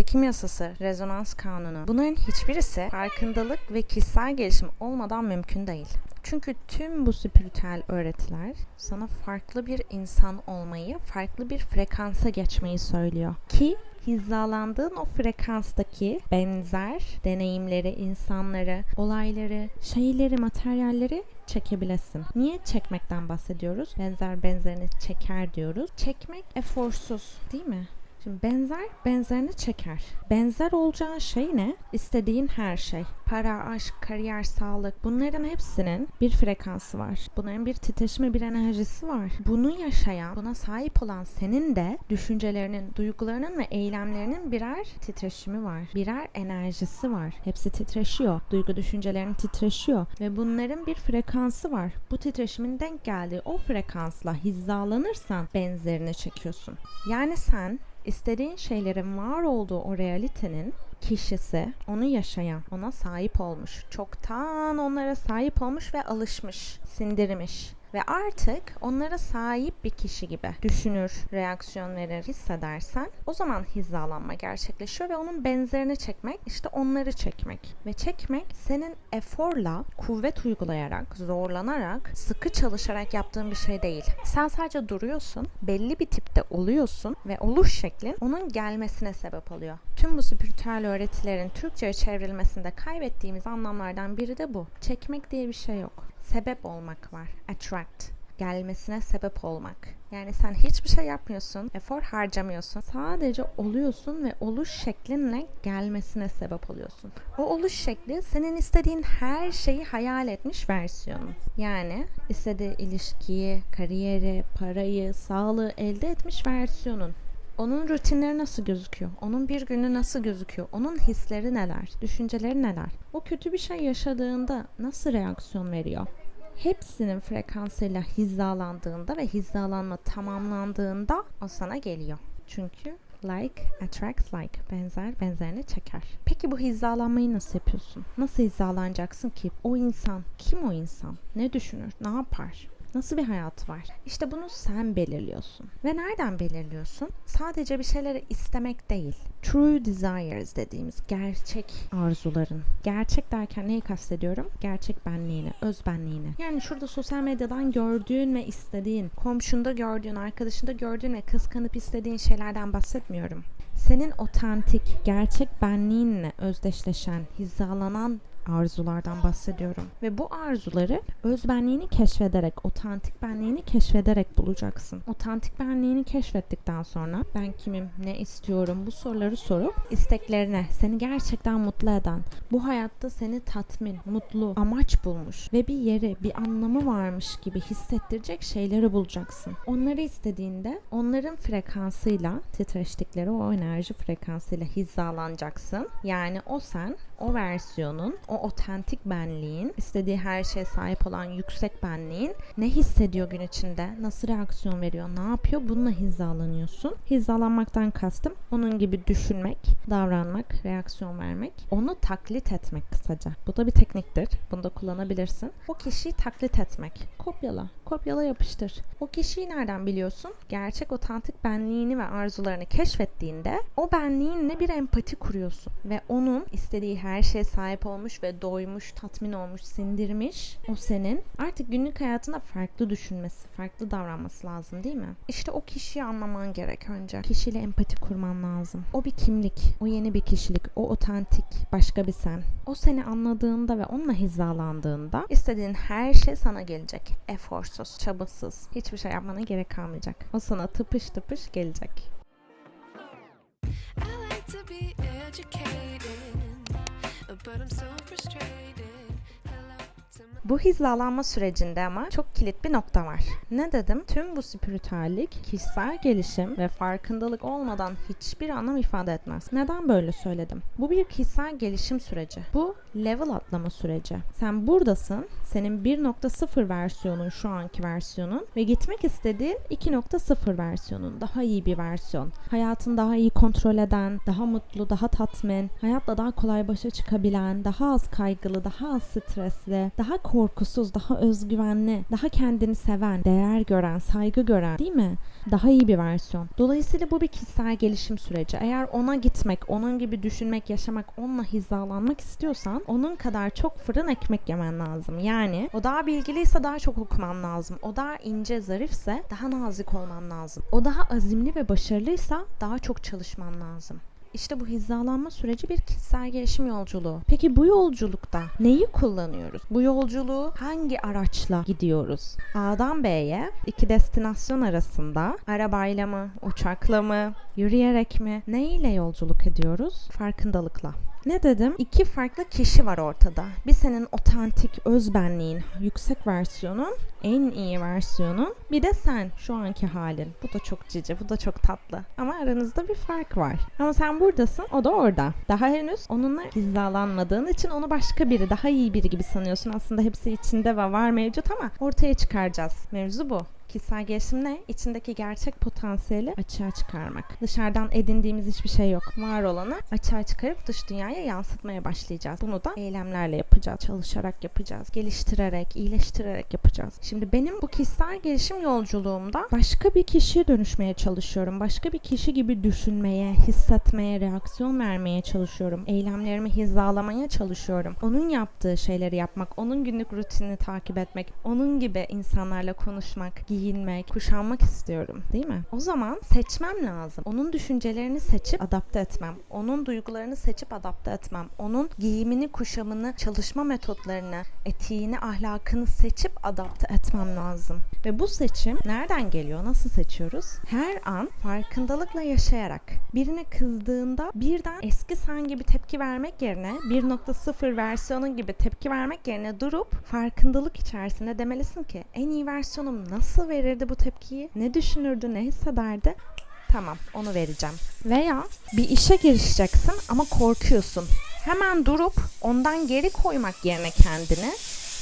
çekim yasası, rezonans kanunu. Bunların hiçbirisi farkındalık ve kişisel gelişim olmadan mümkün değil. Çünkü tüm bu spiritüel öğretiler sana farklı bir insan olmayı, farklı bir frekansa geçmeyi söylüyor. Ki hizalandığın o frekanstaki benzer deneyimleri, insanları, olayları, şeyleri, materyalleri çekebilesin. Niye çekmekten bahsediyoruz? Benzer benzerini çeker diyoruz. Çekmek eforsuz değil mi? Şimdi benzer benzerini çeker. Benzer olacağın şey ne? İstediğin her şey. Para, aşk, kariyer, sağlık bunların hepsinin bir frekansı var. Bunların bir titreşimi, bir enerjisi var. Bunu yaşayan, buna sahip olan senin de düşüncelerinin, duygularının ve eylemlerinin birer titreşimi var. Birer enerjisi var. Hepsi titreşiyor. Duygu düşüncelerin titreşiyor ve bunların bir frekansı var. Bu titreşimin denk geldiği o frekansla hizalanırsan benzerini çekiyorsun. Yani sen istediğin şeylerin var olduğu o realitenin kişisi, onu yaşayan, ona sahip olmuş, çoktan onlara sahip olmuş ve alışmış, sindirmiş ve artık onlara sahip bir kişi gibi düşünür, reaksiyon verir, hissedersen o zaman hizalanma gerçekleşiyor ve onun benzerini çekmek işte onları çekmek. Ve çekmek senin eforla, kuvvet uygulayarak, zorlanarak, sıkı çalışarak yaptığın bir şey değil. Sen sadece duruyorsun, belli bir tipte oluyorsun ve oluş şeklin onun gelmesine sebep oluyor. Tüm bu spiritüel öğretilerin Türkçe'ye çevrilmesinde kaybettiğimiz anlamlardan biri de bu. Çekmek diye bir şey yok sebep olmak var. Attract. Gelmesine sebep olmak. Yani sen hiçbir şey yapmıyorsun, efor harcamıyorsun. Sadece oluyorsun ve oluş şeklinle gelmesine sebep oluyorsun. O oluş şekli senin istediğin her şeyi hayal etmiş versiyonun. Yani istediği ilişkiyi, kariyeri, parayı, sağlığı elde etmiş versiyonun. Onun rutinleri nasıl gözüküyor? Onun bir günü nasıl gözüküyor? Onun hisleri neler? Düşünceleri neler? O kötü bir şey yaşadığında nasıl reaksiyon veriyor? Hepsinin frekansıyla hizalandığında ve hizalanma tamamlandığında o sana geliyor. Çünkü like attracts like. Benzer benzerini çeker. Peki bu hizalanmayı nasıl yapıyorsun? Nasıl hizalanacaksın ki? O insan kim o insan? Ne düşünür? Ne yapar? Nasıl bir hayatı var? İşte bunu sen belirliyorsun. Ve nereden belirliyorsun? Sadece bir şeyleri istemek değil. True desires dediğimiz gerçek arzuların. Gerçek derken neyi kastediyorum? Gerçek benliğini, öz benliğini. Yani şurada sosyal medyadan gördüğün ve istediğin, komşunda gördüğün, arkadaşında gördüğün ve kıskanıp istediğin şeylerden bahsetmiyorum. Senin otantik, gerçek benliğinle özdeşleşen, hizalanan arzulardan bahsediyorum. Ve bu arzuları öz benliğini keşfederek, otantik benliğini keşfederek bulacaksın. Otantik benliğini keşfettikten sonra ben kimim, ne istiyorum bu soruları sorup isteklerine, seni gerçekten mutlu eden, bu hayatta seni tatmin, mutlu, amaç bulmuş ve bir yeri, bir anlamı varmış gibi hissettirecek şeyleri bulacaksın. Onları istediğinde onların frekansıyla, titreştikleri o enerji frekansıyla hizalanacaksın. Yani o sen, o versiyonun, o otentik benliğin, istediği her şeye sahip olan yüksek benliğin ne hissediyor gün içinde, nasıl reaksiyon veriyor, ne yapıyor bununla hizalanıyorsun. Hizalanmaktan kastım onun gibi düşünmek, davranmak, reaksiyon vermek, onu taklit etmek kısaca. Bu da bir tekniktir. Bunu da kullanabilirsin. O kişiyi taklit etmek. Kopyala. Kopyala yapıştır. O kişiyi nereden biliyorsun? Gerçek otantik benliğini ve arzularını keşfettiğinde o benliğinle bir empati kuruyorsun ve onun istediği her şeye sahip olmuş ve doymuş, tatmin olmuş, sindirmiş. O senin artık günlük hayatında farklı düşünmesi, farklı davranması lazım değil mi? İşte o kişiyi anlaman gerek önce. Kişiyle empati kurman lazım. O bir kimlik, o yeni bir kişilik, o otantik, başka bir sen. O seni anladığında ve onunla hizalandığında istediğin her şey sana gelecek. Eforsuz, çabasız. Hiçbir şey yapmana gerek kalmayacak. O sana tıpış tıpış gelecek. But I'm so frustrated. Bu hizalanma sürecinde ama çok kilit bir nokta var. Ne dedim? Tüm bu spiritüellik, kişisel gelişim ve farkındalık olmadan hiçbir anlam ifade etmez. Neden böyle söyledim? Bu bir kişisel gelişim süreci. Bu level atlama süreci. Sen buradasın. Senin 1.0 versiyonun şu anki versiyonun ve gitmek istediğin 2.0 versiyonun. Daha iyi bir versiyon. Hayatını daha iyi kontrol eden, daha mutlu, daha tatmin, hayatla daha kolay başa çıkabilen, daha az kaygılı, daha az stresli, daha korkusuz, daha özgüvenli, daha kendini seven, değer gören, saygı gören değil mi? Daha iyi bir versiyon. Dolayısıyla bu bir kişisel gelişim süreci. Eğer ona gitmek, onun gibi düşünmek, yaşamak, onunla hizalanmak istiyorsan onun kadar çok fırın ekmek yemen lazım. Yani o daha bilgiliyse daha çok okuman lazım. O daha ince, zarifse daha nazik olman lazım. O daha azimli ve başarılıysa daha çok çalışman lazım. İşte bu hizalanma süreci bir kişisel gelişim yolculuğu. Peki bu yolculukta neyi kullanıyoruz? Bu yolculuğu hangi araçla gidiyoruz? A'dan B'ye iki destinasyon arasında arabayla mı, uçakla mı, yürüyerek mi? Ne yolculuk ediyoruz? Farkındalıkla. Ne dedim? İki farklı kişi var ortada. Bir senin otantik özbenliğin, yüksek versiyonun, en iyi versiyonun. Bir de sen şu anki halin. Bu da çok cici, bu da çok tatlı. Ama aranızda bir fark var. Ama sen buradasın, o da orada. Daha henüz onunla hizalanmadığın için onu başka biri, daha iyi biri gibi sanıyorsun. Aslında hepsi içinde ve var mevcut ama ortaya çıkaracağız. Mevzu bu. Kişisel gelişim ne? İçindeki gerçek potansiyeli açığa çıkarmak. Dışarıdan edindiğimiz hiçbir şey yok. Var olanı açığa çıkarıp dış dünyaya yansıtmaya başlayacağız. Bunu da eylemlerle yapacağız. Çalışarak yapacağız. Geliştirerek, iyileştirerek yapacağız. Şimdi benim bu kişisel gelişim yolculuğumda başka bir kişiye dönüşmeye çalışıyorum. Başka bir kişi gibi düşünmeye, hissetmeye, reaksiyon vermeye çalışıyorum. Eylemlerimi hizalamaya çalışıyorum. Onun yaptığı şeyleri yapmak, onun günlük rutinini takip etmek, onun gibi insanlarla konuşmak, giyinmek, kuşanmak istiyorum değil mi? O zaman seçmem lazım. Onun düşüncelerini seçip adapte etmem. Onun duygularını seçip adapte etmem. Onun giyimini, kuşamını, çalışma metotlarını, etiğini, ahlakını seçip adapte etmem lazım. Ve bu seçim nereden geliyor? Nasıl seçiyoruz? Her an farkındalıkla yaşayarak. Birine kızdığında birden eski sen gibi tepki vermek yerine 1.0 versiyonun gibi tepki vermek yerine durup farkındalık içerisinde demelisin ki en iyi versiyonum nasıl verirdi bu tepkiyi? Ne düşünürdü? Ne hissederdi? Tamam onu vereceğim. Veya bir işe girişeceksin ama korkuyorsun. Hemen durup ondan geri koymak yerine kendini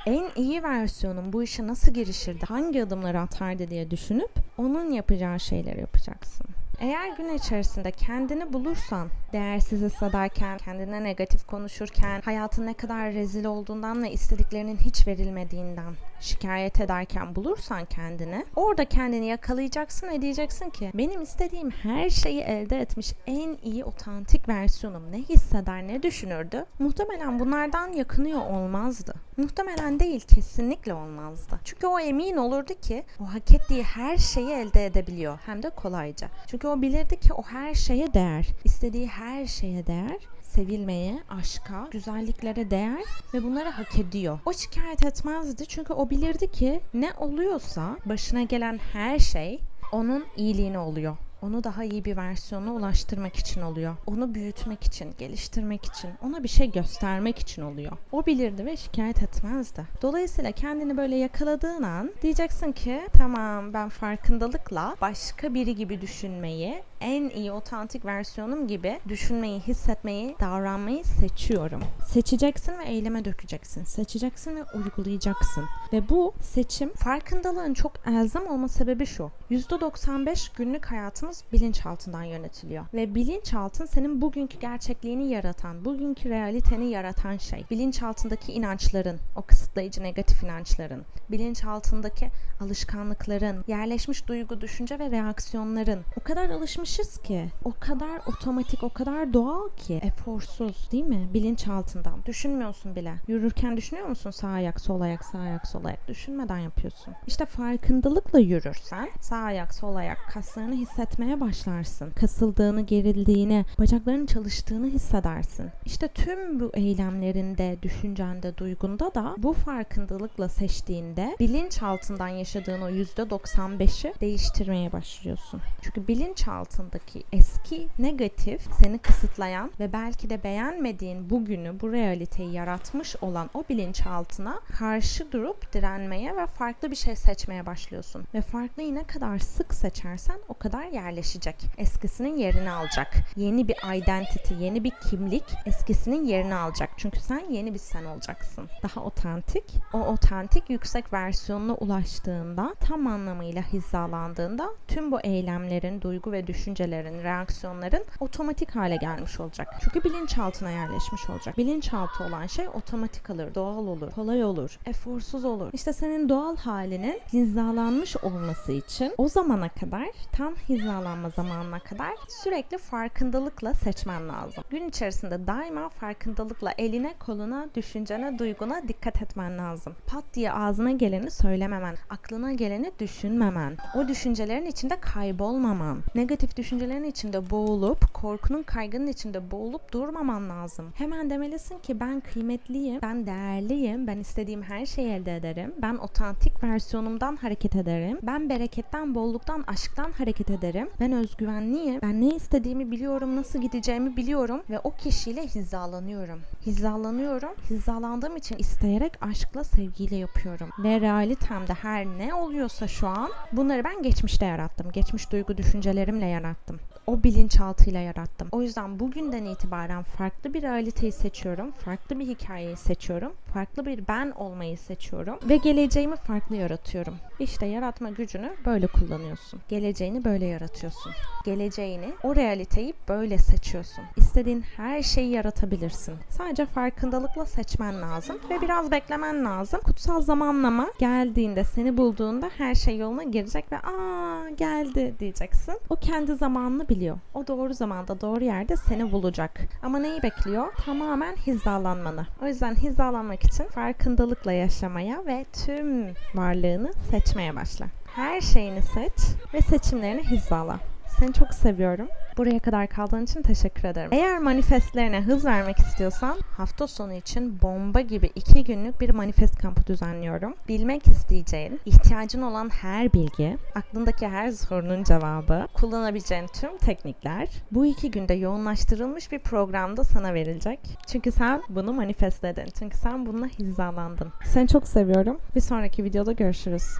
en iyi versiyonun bu işe nasıl girişirdi, hangi adımları atardı diye düşünüp onun yapacağı şeyleri yapacaksın. Eğer gün içerisinde kendini bulursan, değersiz hissederken, kendine negatif konuşurken, hayatın ne kadar rezil olduğundan ve istediklerinin hiç verilmediğinden şikayet ederken bulursan kendini, orada kendini yakalayacaksın ve diyeceksin ki benim istediğim her şeyi elde etmiş en iyi otantik versiyonum ne hisseder, ne düşünürdü? Muhtemelen bunlardan yakınıyor olmazdı. Muhtemelen değil, kesinlikle olmazdı. Çünkü o emin olurdu ki o hak ettiği her şeyi elde edebiliyor. Hem de kolayca. Çünkü o bilirdi ki o her şeye değer. İstediği her şeye değer sevilmeye, aşka, güzelliklere değer ve bunları hak ediyor. O şikayet etmezdi çünkü o bilirdi ki ne oluyorsa başına gelen her şey onun iyiliğine oluyor. Onu daha iyi bir versiyona ulaştırmak için oluyor. Onu büyütmek için, geliştirmek için, ona bir şey göstermek için oluyor. O bilirdi ve şikayet etmezdi. Dolayısıyla kendini böyle yakaladığın an diyeceksin ki tamam ben farkındalıkla başka biri gibi düşünmeyi, en iyi otantik versiyonum gibi düşünmeyi, hissetmeyi, davranmayı seçiyorum. Seçeceksin ve eyleme dökeceksin. Seçeceksin ve uygulayacaksın. Ve bu seçim farkındalığın çok elzem olma sebebi şu. %95 günlük hayatımız bilinçaltından yönetiliyor. Ve bilinçaltın senin bugünkü gerçekliğini yaratan, bugünkü realiteni yaratan şey. Bilinçaltındaki inançların, o kısıtlayıcı negatif inançların, bilinçaltındaki alışkanlıkların, yerleşmiş duygu, düşünce ve reaksiyonların. O kadar alışmışız ki, o kadar otomatik, o kadar doğal ki, eforsuz değil mi? Bilinçaltından. Düşünmüyorsun bile. Yürürken düşünüyor musun sağ ayak, sol ayak, sağ ayak, sol ayak? Düşünmeden yapıyorsun. İşte farkındalıkla yürürsen sağ ayak, sol ayak kaslarını hissetmeye başlarsın. Kasıldığını, gerildiğini, bacaklarının çalıştığını hissedersin. İşte tüm bu eylemlerinde, düşüncende, duygunda da bu farkındalıkla seçtiğinde bilinç altından yaşadığın o %95'i değiştirmeye başlıyorsun. Çünkü bilinç altındaki eski negatif seni kısıtlayan ve belki de beğenmediğin bugünü, bu realiteyi yaratmış olan o bilinçaltına karşı durup direnmeye ve farklı bir şey seçmeye başlıyorsun. Ve farklıyı ne kadar sık seçersen o kadar yerleşecek. Eskisinin yerini alacak. Yeni bir identity, yeni bir kimlik eskisinin yerini alacak. Çünkü sen yeni bir sen olacaksın. Daha otantik. O otantik yüksek versiyonuna ulaştığında, tam anlamıyla hizalandığında tüm bu eylemlerin, duygu ve düşünce düşüncelerin, reaksiyonların otomatik hale gelmiş olacak. Çünkü bilinçaltına yerleşmiş olacak. Bilinçaltı olan şey otomatik alır, doğal olur, kolay olur, eforsuz olur. İşte senin doğal halinin hizalanmış olması için o zamana kadar, tam hizalanma zamanına kadar sürekli farkındalıkla seçmen lazım. Gün içerisinde daima farkındalıkla eline, koluna, düşüncene, duyguna dikkat etmen lazım. Pat diye ağzına geleni söylememen, aklına geleni düşünmemen, o düşüncelerin içinde kaybolmaman, negatif düşüncelerin içinde boğulup, korkunun kaygının içinde boğulup durmaman lazım. Hemen demelisin ki ben kıymetliyim, ben değerliyim, ben istediğim her şeyi elde ederim, ben otantik versiyonumdan hareket ederim, ben bereketten, bolluktan, aşktan hareket ederim, ben özgüvenliyim, ben ne istediğimi biliyorum, nasıl gideceğimi biliyorum ve o kişiyle hizalanıyorum. Hizalanıyorum, hizalandığım için isteyerek aşkla, sevgiyle yapıyorum. Ve realitemde her ne oluyorsa şu an bunları ben geçmişte yarattım. Geçmiş duygu düşüncelerimle yarattım. O bilinçaltıyla yarattım. O yüzden bugünden itibaren farklı bir realiteyi seçiyorum. Farklı bir hikayeyi seçiyorum. Farklı bir ben olmayı seçiyorum. Ve geleceğimi farklı yaratıyorum. İşte yaratma gücünü böyle kullanıyorsun. Geleceğini böyle yaratıyorsun. Geleceğini, o realiteyi böyle seçiyorsun. İstediğin her şeyi yaratabilirsin. Sadece farkındalıkla seçmen lazım ve biraz beklemen lazım. Kutsal zamanlama geldiğinde, seni bulduğunda her şey yoluna girecek ve aa geldi diyeceksin. O kendi zamanını biliyor. O doğru zamanda, doğru yerde seni bulacak. Ama neyi bekliyor? Tamamen hizalanmanı. O yüzden hizalanmak için farkındalıkla yaşamaya ve tüm varlığını seçmeye başla. Her şeyini seç ve seçimlerini hizala. Seni çok seviyorum. Buraya kadar kaldığın için teşekkür ederim. Eğer manifestlerine hız vermek istiyorsan hafta sonu için bomba gibi iki günlük bir manifest kampı düzenliyorum. Bilmek isteyeceğin, ihtiyacın olan her bilgi, aklındaki her sorunun cevabı, kullanabileceğin tüm teknikler bu iki günde yoğunlaştırılmış bir programda sana verilecek. Çünkü sen bunu manifestledin. Çünkü sen bununla hizalandın. Seni çok seviyorum. Bir sonraki videoda görüşürüz.